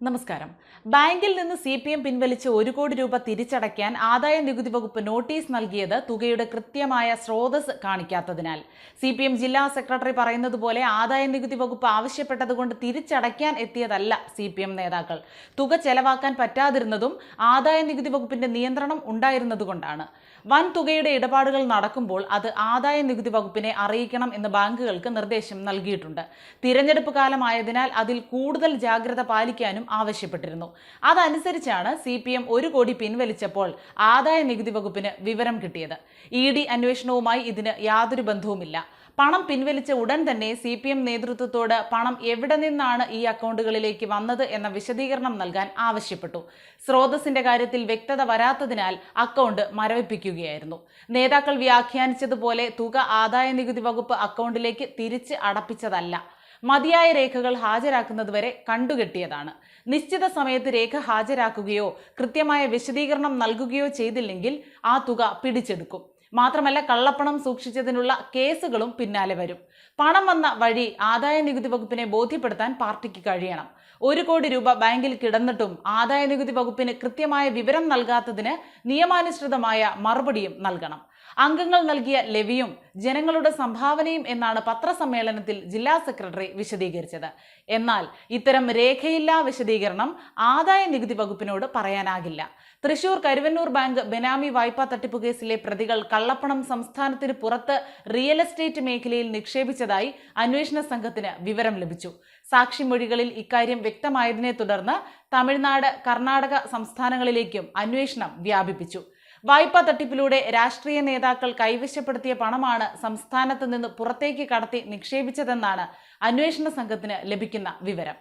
നമസ്കാരം. ബാങ്കിൽ നിന്ന് സി പി എം പിൻവലിച്ച് ഒരു കോടി രൂപ തിരിച്ചടയ്ക്കാൻ ആദായ നികുതി വകുപ്പ് നോട്ടീസ് നൽകിയത് തുകയുടെ കൃത്യമായ സ്രോതസ് കാണിക്കാത്തതിനാൽ. സി പി എം ജില്ലാ സെക്രട്ടറി പറയുന്നത് പോലെ ആദായ നികുതി വകുപ്പ് ആവശ്യപ്പെട്ടതുകൊണ്ട് തിരിച്ചടയ്ക്കാൻ എത്തിയതല്ല സി പി എം നേതാക്കൾ. തുക ചെലവാക്കാൻ പറ്റാതിരുന്നതും ആദായ നികുതി വകുപ്പിന്റെ നിയന്ത്രണം ഉണ്ടായിരുന്നതുകൊണ്ടാണ്. വൻ തുകയുടെ ഇടപാടുകൾ നടക്കുമ്പോൾ അത് ആദായ നികുതി വകുപ്പിനെ അറിയിക്കണം എന്ന് ബാങ്കുകൾക്ക് നിർദ്ദേശം നൽകിയിട്ടുണ്ട്. തിരഞ്ഞെടുപ്പ് കാലമായതിനാൽ അതിൽ കൂടുതൽ ജാഗ്രത പാലിക്കാനും ആവശ്യപ്പെട്ടിരുന്നു. അതനുസരിച്ചാണ് സി പി എം ഒരു കോടി പിൻവലിച്ചപ്പോൾ ആദായ നികുതി വകുപ്പിന് വിവരം കിട്ടിയത്. ഇ ഡി അന്വേഷണവുമായി ഇതിന് യാതൊരു ബന്ധവുമില്ല. പണം പിൻവലിച്ച ഉടൻ തന്നെ സി പി എം നേതൃത്വത്തോട് പണം എവിടെ നിന്നാണ് ഈ അക്കൗണ്ടുകളിലേക്ക് വന്നത് എന്ന വിശദീകരണം നൽകാൻ ആവശ്യപ്പെട്ടു. സ്രോതസ്സിന്റെ കാര്യത്തിൽ വ്യക്തത വരാത്തതിനാൽ അക്കൗണ്ട് മരവിപ്പിക്കുകയായിരുന്നു. നേതാക്കൾ വ്യാഖ്യാനിച്ചതുപോലെ തുക ആദായ നികുതി വകുപ്പ് അക്കൗണ്ടിലേക്ക് തിരിച്ച് അടപ്പിച്ചതല്ല. മതിയായ രേഖകൾ ഹാജരാക്കുന്നതുവരെ കണ്ടുകെട്ടിയതാണ്. നിശ്ചിത സമയത്ത് രേഖ ഹാജരാക്കുകയോ കൃത്യമായ വിശദീകരണം നൽകുകയോ ചെയ്തില്ലെങ്കിൽ ആ തുക പിടിച്ചെടുക്കും. മാത്രമല്ല കള്ളപ്പണം സൂക്ഷിച്ചതിനുള്ള കേസുകളും പിന്നാലെ വരും. പണം വന്ന വഴി ആദായ നികുതി വകുപ്പിനെ ബോധ്യപ്പെടുത്താൻ പാർട്ടിക്ക് കഴിയണം. ഒരു കോടി രൂപ ബാങ്കിൽ കിടന്നിട്ടും ആദായ നികുതി വകുപ്പിന് കൃത്യമായ വിവരം നൽകാത്തതിന് നിയമാനുസൃതമായ മറുപടിയും നൽകണം. അംഗങ്ങൾ നൽകിയ ലെവിയും ജനങ്ങളുടെ സംഭാവനയും എന്നാണ് പത്രസമ്മേളനത്തിൽ ജില്ലാ സെക്രട്ടറി വിശദീകരിച്ചത്. എന്നാൽ ഇത്തരം രേഖയില്ലാ വിശദീകരണം ആദായ നികുതി വകുപ്പിനോട് പറയാനാകില്ല. തൃശൂർ കരുവന്നൂർ ബാങ്ക് ബെനാമി വായ്പാ തട്ടിപ്പ് കേസിലെ പ്രതികൾ കള്ളപ്പണം സംസ്ഥാനത്തിന് പുറത്ത് റിയൽ എസ്റ്റേറ്റ് മേഖലയിൽ നിക്ഷേപിച്ചതായി അന്വേഷണ സംഘത്തിന് വിവരം ലഭിച്ചു. സാക്ഷിമൊഴികളിൽ ഇക്കാര്യം വ്യക്തമായതിനെ തുടർന്ന് തമിഴ്നാട് കർണാടക സംസ്ഥാനങ്ങളിലേക്കും അന്വേഷണം വ്യാപിപ്പിച്ചു. വായ്പാ തട്ടിപ്പിലൂടെ രാഷ്ട്രീയ നേതാക്കൾ കൈവശപ്പെടുത്തിയ പണമാണ് സംസ്ഥാനത്ത് നിന്ന് പുറത്തേക്ക് കടത്തി നിക്ഷേപിച്ചതെന്നാണ് അന്വേഷണ സംഘത്തിന് ലഭിക്കുന്ന വിവരം.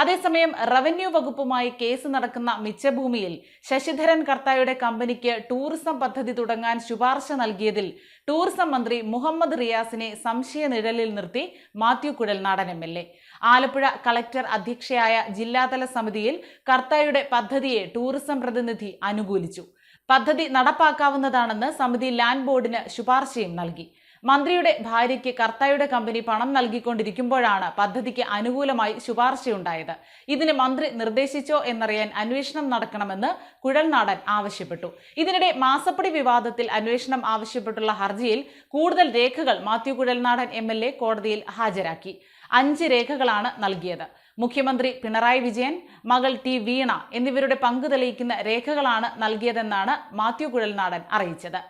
അതേസമയം റവന്യൂ വകുപ്പുമായി കേസ് നടക്കുന്ന മിച്ചഭൂമിയിൽ ശശിധരൻ കർത്തായുടെ കമ്പനിക്ക് ടൂറിസം പദ്ധതി തുടങ്ങാൻ ശുപാർശ നൽകിയതിൽ ടൂറിസം മന്ത്രി മുഹമ്മദ് റിയാസിനെ സംശയ നിഴലിൽ നിർത്തി Mathew Kuzhalnadan M L A. Alappuzha collector അധ്യക്ഷയായ ജില്ലാതല സമിതിയിൽ കർത്തായുടെ പദ്ധതിയെ ടൂറിസം പ്രതിനിധി അനുകൂലിച്ചു. പദ്ധതി നടപ്പാക്കാവുന്നതാണെന്ന് സമിതി ലാൻഡ് ബോർഡിന് ശുപാർശയും നൽകി മന്ത്രിയുടെ ഭാര്യയ്ക്ക് കർത്തായുടെ കമ്പനി പണം നൽകിക്കൊണ്ടിരിക്കുമ്പോഴാണ് പദ്ധതിക്ക് അനുകൂലമായി ശുപാർശയുണ്ടായത്. ഇതിന് മന്ത്രി നിർദ്ദേശിച്ചോ എന്നറിയാൻ അന്വേഷണം നടക്കണമെന്ന് കുഴൽനാടൻ ആവശ്യപ്പെട്ടു. ഇതിനിടെ മാസപ്പടി വിവാദത്തിൽ അന്വേഷണം ആവശ്യപ്പെട്ടുള്ള ഹർജിയിൽ കൂടുതൽ രേഖകൾ മാത്യു കുഴൽനാടൻ എം കോടതിയിൽ ഹാജരാക്കി. അഞ്ച് രേഖകളാണ് നൽകിയത്. മുഖ്യമന്ത്രി പിണറായി വിജയൻ മകൾ ടി വീണ എന്നിവരുടെ പങ്ക് തെളിയിക്കുന്ന രേഖകളാണ് നൽകിയതെന്നാണ് മാത്യു കുഴൽനാടൻ അറിയിച്ചത്.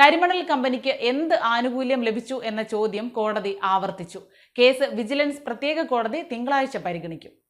കരിമണൽ കമ്പനിക്ക് എന്ത് ആനുകൂല്യം ലഭിച്ചു എന്ന ചോദ്യം കോടതി ആവർത്തിച്ചു. കേസ് വിജിലൻസ് പ്രത്യേക കോടതി തിങ്കളാഴ്ച പരിഗണിക്കും.